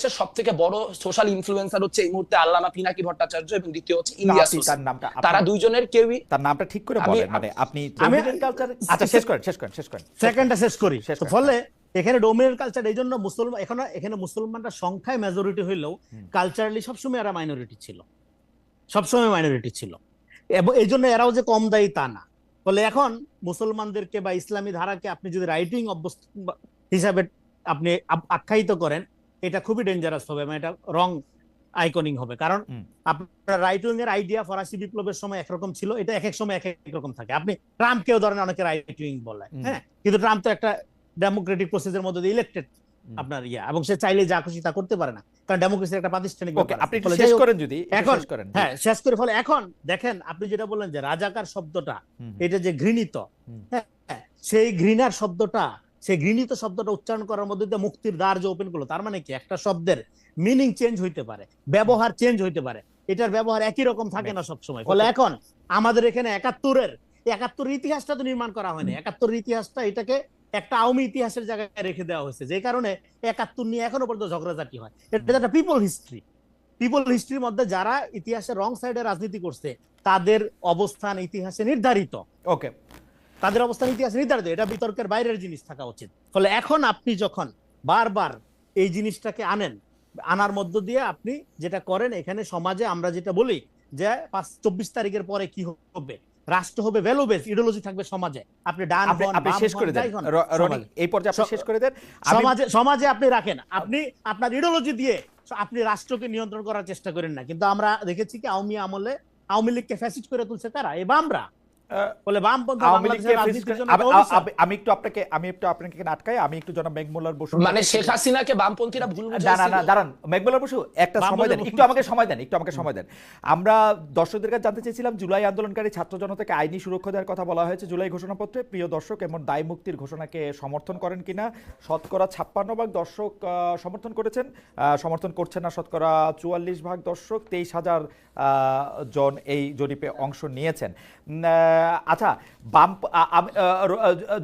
বাংলাদেশের সব থেকে বড় সোশ্যাল ইনফ্লুয়েন্সার হচ্ছে এই মুহূর্তে আল্লামা পিনাকি ভট্টাচার্য এবং দ্বিতীয় হচ্ছে ইলিয়াস তার নামটা তারা দুইজনের কেউই তার নামটা ঠিক করে বলেন মানে আপনি কালচার আচ্ছা শেষ করেন শেষ করেন শেষ করেন। সেকেন্ডটা শেষ করি। ফলে এখানে ডোমিনেন্ট কালচার এই জন্য মুসলমান এখন এখানে মুসলমানরা সংখ্যায় মেজরিটি হইলেও কালচারালি সবসময় এরা মাইনরিটি ছিল। সবসময় মাইনরিটি ছিল। এবং এই জন্য এরাও যে কম দায়ী তা না। ফলে এখন মুসলমানদেরকে বা ইসলামী ধারাকে আপনি যদি রাইটিং অভ্যস্ত হিসাবে আপনি আখ্যায়িত করেন এটা খুবই ডেঞ্জারাস হবে এবং এটা রং আইকনিং হবে। কারণ আপনার রাইট উইং এর আইডিয়া ফরাসি বিপ্লবের সময় একরকম ছিল এটা এক এক সময় এক এক রকম থাকে। আপনি ট্রাম্পকেও ধরেন অনেকে রাইট উইং বলে। হ্যাঁ? কিন্তু ট্রাম্প তো একটা ডেমোক্রেটিক প্রসেসের মধ্যে দিয়ে ইলেক্টেড আপনার ইয়া এবং সে চাইলে যা খুশি তা করতে পারে না। কারণ ডেমোক্রেসির একটা প্রাতিষ্ঠানিক। আপনি শেষ করেন যদি এখন করেন। হ্যাঁ শেষ করে ফলে এখন দেখেন আপনি যেটা বললেন যে রাজাকার শব্দটা এটা যে ঘৃণিত হ্যাঁ, সেই ঘৃণার শব্দটা সেই ঘৃণিত শব্দটা উচ্চারণ করার মধ্যে দিয়ে মুক্তির দ্বার যে ওপেন করল তার মানে কি? একটা শব্দের মিনিং চেঞ্জ হইতে পারে ব্যবহার চেঞ্জ হইতে পারে। এটার ব্যবহার একই রকম থাকে না সবসময়। ফলে এখন আমাদের এখানে একাত্তরের একাত্তরের ইতিহাসটা তো নির্মাণ করা হয়নি। একাত্তরের ইতিহাসটা এটাকে একটা আওয়ামী ইতিহাসের জায়গায় রেখে দেওয়া হয়েছে যে কারণে একাত্তর নিয়ে এখনও পর্যন্ত ঝগড়াঝাটি হয়। এটা একটা পিপল হিস্ট্রি পিপল হিস্ট্রির মধ্যে যারা ইতিহাসের রং সাইডে রাজনীতি করছে তাদের অবস্থান ইতিহাসে নির্ধারিত। ওকে তাদের অবস্থান ইতিহাসে নির্ধারিত এটা বিতর্কের বাইরের জিনিস থাকা উচিত। ফলে এখন আপনি যখন বারবার এই জিনিসটাকে আনেন আনার মধ্য দিয়ে আপনি যেটা করেন এখানে সমাজে আমরা যেটা বলি যে পাঁচ চব্বিশ তারিখের পরে কি হবে? রাষ্ট্র হবে ভ্যালু বেস ইডিওলজি থাকবে সমাজে। আপনি ডান আপনি শেষ করে দেন। রনি এই পর্যায়ে আপনি শেষ করে দেন। সমাজে সমাজে আপনি রাখেন। আপনি আপনার ইডিওলজি দিয়ে আপনি রাষ্ট্রকে নিয়ন্ত্রণ করার চেষ্টা করেন না। কিন্তু আমরা দেখেছি কি আওয়ামী আমলে আওয়ামী লীগকে ফ্যাসিস্ট করে তুলছে তারা এই বামরা। আহ, ফলে বামপন্থী বাংলাদেশের লীগকে রাজনীতির ফেসিস- জন্য আমি- একটা আপনাকে আমি একটু আপনাকে আটকাই। আমি একটু জনাব মেঘমুল্লার বসু মানে শেখ হাসিনাকে বামপন্থীরা ভুল না না না দাঁড়ান। মেঘমুল্লার বসু একটা সময় দেন। একটু আমাকে সময় দেন একটু আমাকে সময় দেন। আমরা দর্শকদের কাছে জানতে চেয়েছিলাম জুলাই আন্দোলনকারী ছাত্র জনতাকে আইনি সুরক্ষা দেওয়ার কথা বলা হয়েছে জুলাই ঘোষণাপত্রে। প্রিয় দর্শক এমন দায় মুক্তির ঘোষণাকে সমর্থন করেন কিনা? শতকরা ছাপ্পান্ন ভাগ দর্শক আহ, সমর্থন করেছেন। আহ, সমর্থন করছেন না শতকরা চুয়াল্লিশ ভাগ দর্শক। তেইশ হাজার আহ, জন এই জরিপে অংশ নিয়েছেন। আহ, আচ্ছা বাম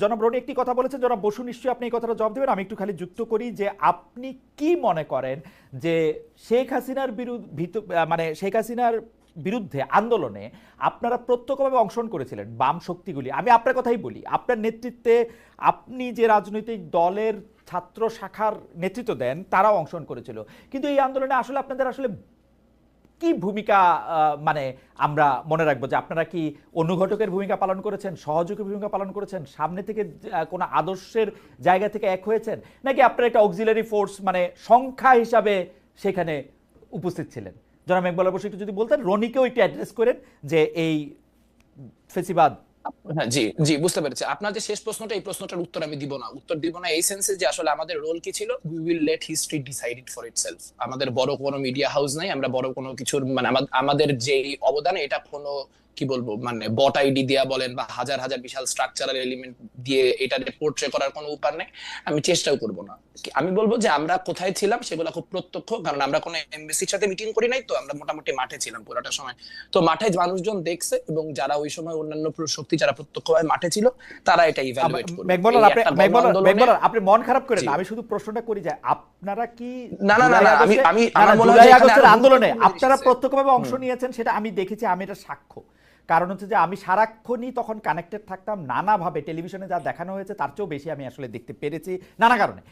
জনাব রনি একটি কথা বলেছেন, জনাব বসু নিশ্চয়ই আপনি এই কথাটা জবাব দেবেন। আমি একটু খালি যুক্ত করি যে আপনি কি মনে করেন যে শেখ হাসিনার বিরুদ্ধে মানে শেখ হাসিনার বিরুদ্ধে আন্দোলনে আপনারা প্রত্যক্ষভাবে অংশগ্রহণ করেছিলেন বাম শক্তিগুলি? আমি আপনার কথাই বলি, আপনার নেতৃত্বে আপনি যে রাজনৈতিক দলের ছাত্র শাখার নেতৃত্ব দেন, তারাও অংশগ্রহণ করেছিল। কিন্তু এই আন্দোলনে আসলে আপনাদের আসলে কি ভূমিকা মানে আমরা মনে রাখব যে আপনারা কি অনুঘটকের ভূমিকা পালন করেছেন সহযোগী ভূমিকা পালন করেছেন, সামনে থেকে কোন আদর্শের জায়গা থেকে এক হয়েছেন? নাকি আপনারা একটা অক্সিলারি ফোর্স মানে সংখ্যা হিসাবে সেখানে উপস্থিত ছিলেন? জনাব একবার অবশ্যই একটু যদি বলতেন, রনিকেও একটু অ্যাড্রেস করেন যে এই ফেসিবাদ হ্যাঁ জি জি, বুঝতে পেরেছি। আপনার যে শেষ প্রশ্নটা, এই প্রশ্নটার উত্তর আমি দিব না। উত্তর দিব না এই সেন্সে যে আসলে আমাদের রোল কি ছিল? We will let history decide it for itself আমাদের বড় কোনো মিডিয়া হাউস নাই, আমরা বড় কোনো কিছুর মানে আমাদের যে অবদান, এটা কোনো কি বলব মানে বট আইডি দেয়া বলেন বা হাজার হাজার বিশাল স্ট্রাকচারাল এলিমেন্ট দিয়ে এটা পোর্ট্রে করার কোনো উপায় নেই আমি চেষ্টাও করব না। আমি বলব যে আমরা কোথায় ছিলাম সেগুলো খুব প্রত্যক্ষ কারণ আমরা কোনো এমবিসির সাথে মিটিং করি নাই তো আমরা মোটামুটি মাঠে ছিলাম পুরোটা সময়। তো মাঠে মানুষজন দেখছে এবং যারা ওই সময় অন্যান্য শক্তি যারা প্রত্যক্ষভাবে মাঠে ছিল তারা এটা ইভ্যালুয়েট করবে। মেঘবলার আপনি মেঘবলার মেঘবলার আপনি মন খারাপ করেন। আমি শুধু প্রশ্নটা করি যে আপনারা কি না, না, না, আমি- আমি- আমার মনে হয় আগস্টের আন্দোলনে আপনারা। প্রত্যক্ষভাবে অংশ নিয়েছেন সেটা আমি দেখেছি আমি এটা সাক্ষ্য। কারণ হচ্ছে যে আমি সারাক্ষণই তখন কানেক্টেড থাকতাম, নানাভাবে টেলিভিশনে যা দেখানো হয়েছে তার চেয়েও বেশি আমি আসলে দেখতে পেরেছি নানা কারণে।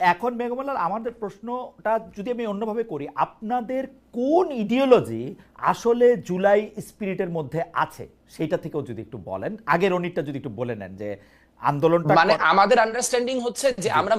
এখন মেঘমালার আমাদের প্রশ্নটা যদি আমি অন্যভাবে করি, আপনাদের কোন ইডিওলজি আসলে জুলাই স্পিরিটের মধ্যে আছে? সেইটা থেকেও যদি একটু বলেন, আগের অনিটটা যদি একটু বলে নেন যে আন্দোলনটা মানে আমাদের আন্ডারস্ট্যান্ডিং হচ্ছে যে আমরা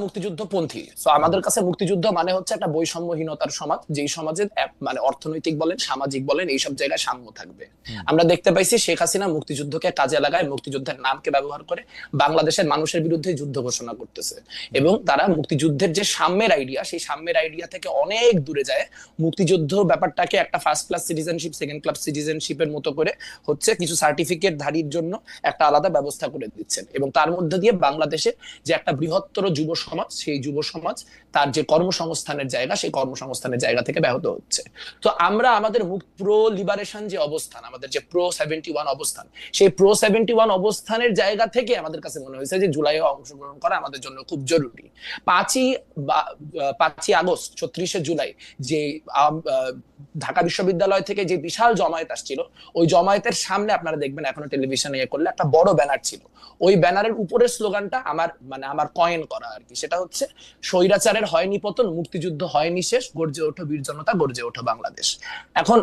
আমাদের কাছে মুক্তিযুদ্ধ মানে হচ্ছে একটা বৈষম্যহীনতার সমাজ যেই সমাজে মানে অর্থনৈতিক বলেন সামাজিক বলেন এইসব জায়গায় সাম্য থাকবে। আমরা দেখতে পাইছি শেখ হাসিনা মুক্তিযুদ্ধকে কাজে লাগায় মুক্তিযুদ্ধের নামকে ব্যবহার করে বাংলাদেশের মানুষের বিরুদ্ধে যুদ্ধ ঘোষণা করতেছে। এবং তারা মুক্তিযুদ্ধের যে সাম্যের আইডিয়া সেই সাম্যের আইডিয়া থেকে অনেক দূরে যায়। মুক্তিযুদ্ধ ব্যাপারটাকে একটা first class citizenship second class সিটিজেনশিপের মতো করে হচ্ছে কিছু সার্টিফিকেট ধারীর জন্য একটা আলাদা ব্যবস্থা করে দিচ্ছেন। এবং তার যার মধ্যে দিয়ে বাংলাদেশে যে একটা বৃহত্তর যুব সমাজ, সেই যুব সমাজ তার যে কর্মসংস্থানের জায়গা, সেই কর্মসংস্থানের জায়গা থেকে ব্যাহত হচ্ছে। তো আমরা আমাদের প্রো লিবারেশন যে অবস্থান, আমাদের যে প্রো সেভেন্টি ওয়ান অবস্থান, সেই প্রো সেভেন্টি ওয়ান অবস্থানের জায়গা থেকে আমাদের কাছে মনে হয়েছে যে জুলাইয়ে অংশগ্রহণ করা আমাদের জন্য খুব জরুরি। পাঁচই পাঁচই আগস্ট, ছত্রিশে জুলাই যে ঢাকা বিশ্ববিদ্যালয় থেকে যে বিশাল জমায়েত আসছিল, ওই জমায়েতের সামনে আপনারা দেখবেন এখনও টেলিভিশনে ইয়ে করলে একটা বড় ব্যানার ছিল। ওই ব্যানারের উপরের স্লোগানটা আমার মানে আমার কয়েন করা আর কি সেটা হচ্ছে, স্বৈরাচারের হয়নি পতন, মুক্তিযুদ্ধ হয়নি শেষ, গর্জে ওঠো বীর জনতা, গর্জে ওঠো বাংলাদেশ। এখন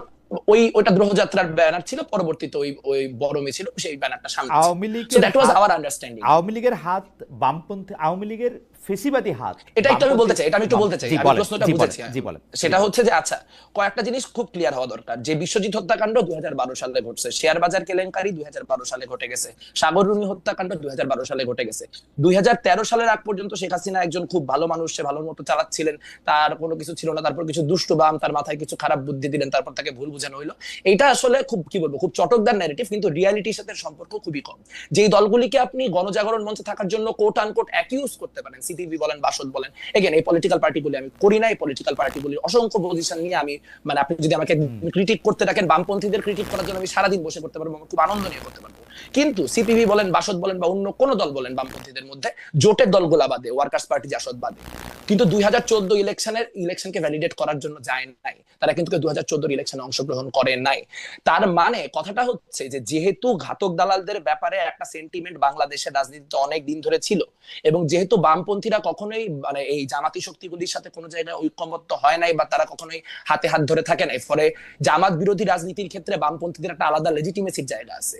ওই ওইটা গ্রহযাত্রার ব্যানার ছিল পরবর্তীতে ওই ওই বড় মিছিল সেই ব্যানারটা সামনে আওয়ামী লীগের that was হাত- our understanding. আওয়ামী লীগের হাত বামপন্থী আওয়ামী লীগের ফেসিবাদী হাত। এটা একটু আমি বলতে চাই এটা আমি একটু বলতে চাই আমি প্রশ্নটা বুঝেছি জি বলেন। সেটা হচ্ছে যে আচ্ছা কয়েকটা জিনিস খুব ক্লিয়ার হওয়া দরকার যে বিশ্বজিৎ হত্যাকাণ্ড দুই সালে ঘটছে শেয়ার বাজার কেলেঙ্কারি দুই সালে ঘটে গেছে সাগর রুনি হত্যাকাণ্ড দু হাজার বারো সালে ঘটে গেছে। দুই হাজার তেরো সালের আগ পর্যন্ত শেখ হাসিনা একজন খুব ভালো মানুষ সে ভালো মতো চালাচ্ছিলেন তার কোনো কিছু ছিল না তারপর কিছু দুষ্ট বাম তার মাথায় কিছু খারাপ বুদ্ধি দিলেন তারপর তাকে ভুল বোঝানো হইল। এটা আসলে খুব কি বলব খুব চটকদার ন্যারেটিভ কিন্তু রিয়ালিটির সাথে সম্পর্ক খুবই কম। যেই দলগুলিকে আপনি গণজাগরণ মঞ্চে থাকার জন্য কোট আনকোট অ্যাকিউজ করতে পারেন সিপিবি বলেন বাসদ বলেন এগেন এই পলিটিক্যাল পার্টিগুলি আমি করি না এই পলিটিক্যাল পার্টিগুলির অসংখ্য পজিশন নিয়ে আমি মানে আপনি যদি আমাকে ক্রিটিক করতে থাকেন বামপন্থীদের ক্রিটিক করার জন্য আমি সারাদিন বসে করতে পারব খুব আনন্দ নিয়ে করতে পারব। কিন্তু সিপিবি বলেন, বাসদ বলেন বা অন্য কোন দল বলেন বামপন্থীদের মধ্যে, জোটের দলগুলা বাদে ওয়ার্কার্স পার্টি জাসদ বাদে। কিন্তু দুই হাজার চোদ্দ ইলেকশনের ইলেকশনকে ভ্যালিডেট করার জন্য যায় নাই। তারা কিন্তু দুই হাজার চোদ্দোর ইলেকশনে অংশগ্রহণ করে নাই। তার মানে কথাটা হচ্ছে যে, যেহেতু ঘাতক দালালদের ব্যাপারে একটা সেন্টিমেন্ট বাংলাদেশের রাজনীতিতে অনেক দিন ধরে ছিল, এবং যেহেতু বামপন্থীরা কখনোই মানে এই জামাতি শক্তিগুলির সাথে কোনো জায়গায় ঐক্যমত্য হয় নাই বা তারা কখনোই হাতে হাত ধরে থাকে নাই, ফলে জামাত বিরোধী রাজনীতির ক্ষেত্রে বামপন্থীদের একটা আলাদা লেজিটিমেসির জায়গা আছে।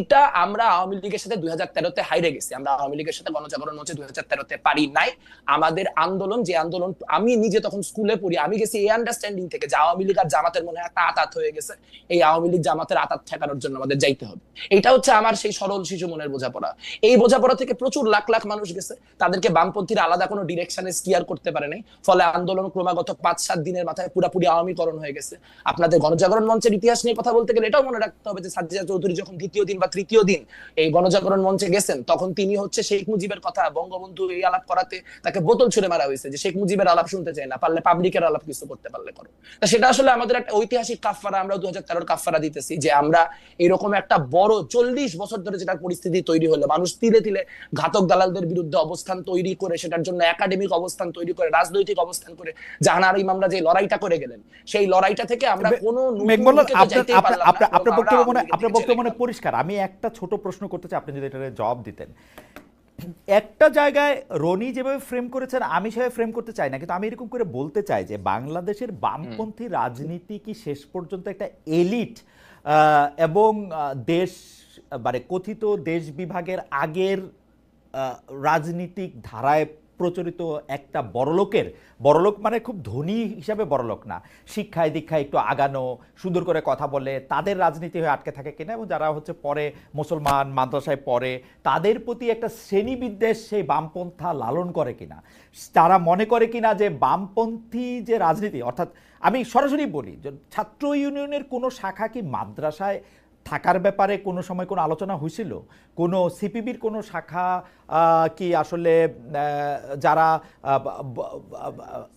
এইটা আমরা আওয়ামী লীগের সাথে দুই হাজার তেরোতে হাইরে গেছি। আমরা আওয়ামী লীগের সাথে গণজাগরণ মঞ্চে দুই হাজার তেরোতে পারি নাই। আমাদের আন্দোলন, যে আন্দোলন আমি নিজে তখন স্কুলে পড়ি, আমি গেছি এই আন্ডারস্ট্যান্ডিং থেকে যে আওয়ামী লীগ আর জামাতের মনে হয় একটা আতাত হয়ে গেছে। এই আওয়ামী লীগ জামাতের আতাত ঠেকানোর জন্য আমাদের যাইতে হবে। এটা হচ্ছে আমার সেই সরল শিশু মনের বোঝাপড়া। এই বোঝাপড়া থেকে প্রচুর লাখ লাখ মানুষ গেছে। তাদেরকে বামপন্থীরা আলাদা কোনো ডিরেকশনে স্টিয়ার করতে পারে নাই। ফলে আন্দোলন ক্রমাগত পাঁচ সাত দিনের মাথায় পুরাপুরি আওয়ামীকরণ হয়ে গেছে। আপনাদের গণজাগরণ মঞ্চের ইতিহাস নিয়ে কথা বলতে গেলে এটাও মনে রাখতে হবে যে সাজ্জাদ চৌধুরী যখন দ্বিতীয় দিন বা তৃতীয় দিন এই গণজাগরণ মঞ্চে গেছেন তখন তিনি হচ্ছে শেখ মুজিবের কথা বঙ্গবন্ধু এই আলাপ করাতে তাকে বোতল ছুড়ে মারা হয়েছে যে শেখ মুজিবের আলাপ শুনতে চায় না পারলে পাবলিকের আলাপ কিছু করতে পারলে করো তা সেটা আসলে আমাদের একটা ঐতিহাসিক কাফারা আমরা দু হাজার তেরোর কাফারা দিতেছি যে আমরা এরকম একটা বড় চল্লিশ বছর ধরে যেটার পরিস্থিতি তৈরি হলো মানুষ তিলে তিলে ঘাতক দালালদের বিরুদ্ধে অবস্থান তৈরি করে সেটার জন্য একাডেমিক অবস্থান তৈরি করে রাজনৈতিক অবস্থান করে জাহানার ইমামরা যে লড়াইটা করে গেলেন সেই লড়াইটা থেকে আমরা কোনো আপনার বক্তব্য মনে আপনার বক্তব্য মনে। পরিষ্কার আমি একটা ছোট প্রশ্ন করতে চাই আপনি যদি এটার জবাব দিতেন। একটা জায়গায় রনি যেভাবে ফ্রেম করেছেন আমি সেভাবে ফ্রেম করতে চাই না কিন্তু আমি এরকম করে বলতে চাই যে বাংলাদেশের বামপন্থী রাজনীতি কি শেষ পর্যন্ত একটা এলিট এবং দেশ মানে কথিত দেশ বিভাগের আগের রাজনীতিক ধারায় প্রচলিত একটা বড়লোকের, বড়লোক মানে খুব ধনী হিসাবে বড়লোক না। শিক্ষায় দীক্ষায় একটু আগানো, সুন্দর করে কথা বলে, তাদের রাজনীতি হয়ে আটকে থাকে কিনা এবং যারা হচ্ছে পরে মুসলমান, মাদ্রাসায় পড়ে, তাদের প্রতি একটা শ্রেণীবিদ্বেষ সেই বামপন্থা লালন করে কিনা। তারা মনে করে কিনা যে বামপন্থী যে রাজনীতি, অর্থাৎ আমি সরাসরি বলি যে ছাত্র ইউনিয়নের কোনো শাখা কি মাদ্রাসায় থাকার ব্যাপারে কোনো সময় কোনো আলোচনা হয়েছিল? কোনো সিপিবির কোনো শাখা কি আসলে যারা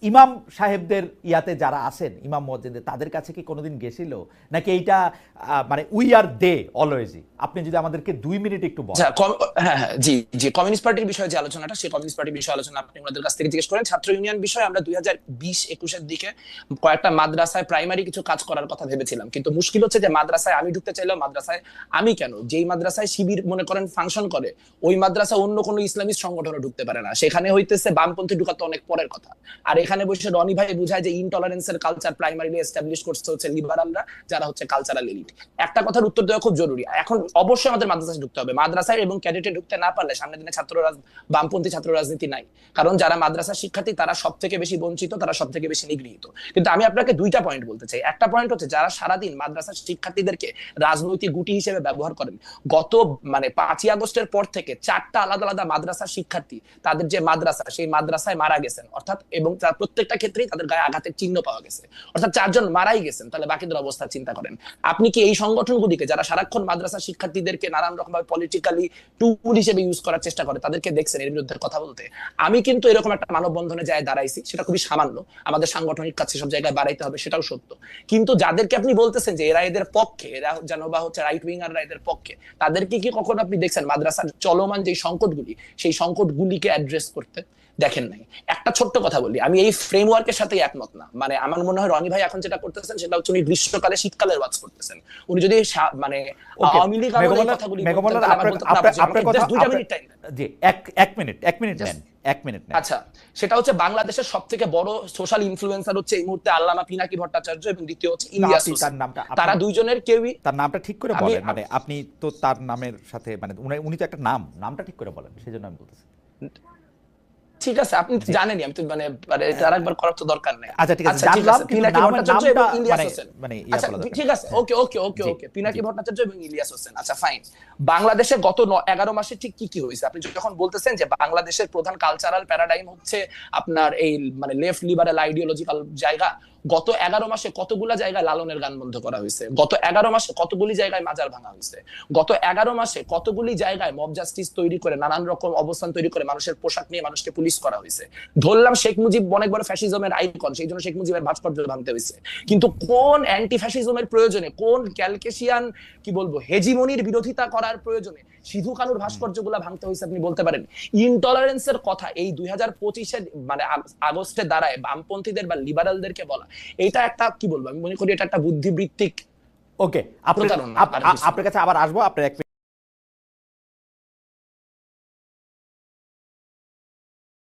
ইমাম সাহেবদের ইয়াতে যারা আছেন, ইমাম মসজিদে, তাদের কাছে কি কোনোদিন গেছিল? নাকি এইটা মানে উই আর দে অলওয়েজই আপনি যদি আমাদেরকে দুই মিনিট একটু হ্যাঁ হ্যাঁ জি জি, কমিউনিস্ট পার্টির বিষয়ে যে আলোচনাটা, সেই কমিউনিস্ট পার্টির বিষয়ে আলোচনা আপনি ওনাদের কাছ থেকে জিজ্ঞেস করেন। ছাত্র ইউনিয়ন বিষয়ে আমরা দুই হাজার বিশ একুশের দিকে কয়েকটা মাদ্রাসায় প্রাইমারি কিছু কাজ করার কথা ভেবেছিলাম। কিন্তু মুশকিল হচ্ছে যে মাদ্রাসায় আমি ঢুকতে চাইলেও মাদ্রাসায় আমি কেন? যেই মাদ্রাসায় শিবির মনে করেন ফাংশন করে, ওই মাদ্রাসা অন্য কোনো ইসলামিক সংগঠনে ঢুকতে পারে না। সেখানে হইতেছে বামপন্থী ঢুকাতে অনেক পরের কথা। আর এখানে বসে রনি ভাই বুঝায় যে ইনটলারেন্সের কালচার প্রাইমারিলি এস্টাবলিশ করতে হচ্ছে লিবারালরা যারা হচ্ছে কালচারাল এলিট একটা কথার উত্তর দেওয়া খুব জরুরি। এখন অবশ্যই আমাদের মাদ্রাসায় ঢুকতে হবে। মাদ্রাসায় এবং ক্যাডেটে ঢুকতে না পারলে সামনের দিনে ছাত্র বামপন্থী ছাত্র রাজনীতি নাই। কারণ যারা মাদ্রাসা শিক্ষার্থী, তারা সব থেকে বেশি বঞ্চিত, তারা সব থেকে বেশি নিগৃহীত। কিন্তু আমি আপনাকে দুইটা পয়েন্ট বলতে চাই। একটা পয়েন্ট হচ্ছে যারা সারাদিন মাদ্রাসার শিক্ষার্থীদেরকে রাজনৈতিক গুটি হিসেবে ব্যবহার করেন, গত মানে পাঁচই আগস্টের পর থেকে চারটা আলাদা আলাদা মাদ্রাসার শিক্ষার্থী, তাদের যে মাদ্রাসা, সেই মাদ্রাসায় মারা গেছেন। অর্থাৎ এবং তার প্রত্যেকটা ক্ষেত্রেই তাদের গায়ে আঘাতের চিহ্ন পাওয়া গেছে। অর্থাৎ চারজন মারাই গেছেন, তাহলে বাকিদের অবস্থা চিন্তা করেন। আপনি কি এই সংগঠনগুলিকে, যারা সারাক্ষণ মাদ্রাসা শিক্ষার্থীদেরকে নানান রকম ভাবে পলিটিক্যালি টুল হিসেবে ইউজ করার চেষ্টা করে, তাদেরকে দেখছেন এর বিরুদ্ধে কথা বলতে? আমি কিন্তু এরকম একটা মানববন্ধনে যায় দাঁড়াইছি, সেটা খুবই সামান্য। আমাদের সাংগঠনিক কাছে সব জায়গায় বাড়াইতে হবে, সেটাও সত্য। কিন্তু যাদেরকে আপনি বলতেছেন যে এরা এদের পক্ষে, এরা যেন বা হচ্ছে রাইট উইঙ্গাররা এদের পক্ষে, তাদেরকে কি কখনো আপনি দেখছেন? মাদ্রাসার চলমান যে সংকটগুলি সেই সংকটগুলিকে অ্যাড্রেস করতে দেখেন নাই। একটা ছোট্ট কথা বলি আমি এই ফ্রেমওয়ার্কের সাথে একমত না। মানে আমার মনে হয় রনি ভাই এখন যেটা করতেছেন সেটা হচ্ছে উনি গ্রীষ্মকালে শীতকালের ওয়াজ করতেছেন। উনি যদি মানে আওয়ামী লীগ আমলের কথাগুলি আপনার- কথা আপনার- কথা- just মিনিট টাইম জি এক এক মিনিট এক মিনিট টাইম নেন। এক মিনিট আচ্ছা সেটা হচ্ছে বাংলাদেশের সব থেকে বড় সোশ্যাল ইনফ্লুয়েন্সার হচ্ছে এই মুহূর্তে আল্লামা পিনাকি ভট্টাচার্য এবং দ্বিতীয় হচ্ছে ইলিয়াস। তার নামটা তারা দুইজনের কেউই তার নামটা ঠিক করে বলেন মানে আপনি তো তার নামের সাথে মানে উনি- উনি তো একটা নাম নামটা ঠিক করে বলেন সেই জন্য আমি বলতেছি ঠিক আছে আপনি তো জানেনই আমি তো মানে মানে তার একবার করার তো দরকার নেই। আচ্ছা, ঠিক আছে, জানলাম, পিনাকি ভট্টাচার্য এবং ইলিয়াস মানে- হোসেন। মানে আচ্ছা ঠিক আছে ওকে ওকে ওকে ওকে পিনাকি ভট্টাচার্য এবং ইলিয়াস হোসেন। আচ্ছা ফাইন বাংলাদেশে গত ন- এগারো মাসে ঠিক কি কি হয়েছে? আপনি যখন বলতেছেন যে বাংলাদেশের প্রধান কালচারাল প্যারাডাইম হচ্ছে আপনার এই মানে লেফট লিবারাল আইডিওলজিক্যাল জায়গা গত এগারো মাসে কতগুলা জায়গায় লালনের গান বন্ধ করা হয়েছে? গত এগারো মাসে কতগুলি জায়গায় মাজার ভাঙা হয়েছে? গত এগারো মাসে কতগুলি জায়গায় মব জাস্টিস তৈরি করে, নানান রকম অবস্থান তৈরি করে মানুষের পোশাক নিয়ে মানুষকে পুলিশ করা হয়েছে। ধরলাম শেখ মুজিব অনেক বড় ফ্যাসিজমের আইকন সেই জন্য শেখ মুজিবের ভাস্কর্য ভাঙতে হয়েছে। কিন্তু কোন অ্যান্টি ফ্যাসিজমের প্রয়োজনে, কোন ক্যালকেশিয়ান, কি বলব, হেজিমনির বিরোধিতা করার প্রয়োজনে সিধু কানুর ভাস্কর্যগুলা ভাঙতে হয়েছে আপনি বলতে পারেন? ইনটলারেন্সের কথা এই দুই হাজার পঁচিশে মানে আগ- আগস্টে দাঁড়ায় বামপন্থীদের বা লিবারালদেরকে বলা এটা একটা কি বলব আমি মনে করি এটা একটা বুদ্ধিবৃত্তিক ওকে আপনার। আপনার কাছে আবার আসব আপনার এক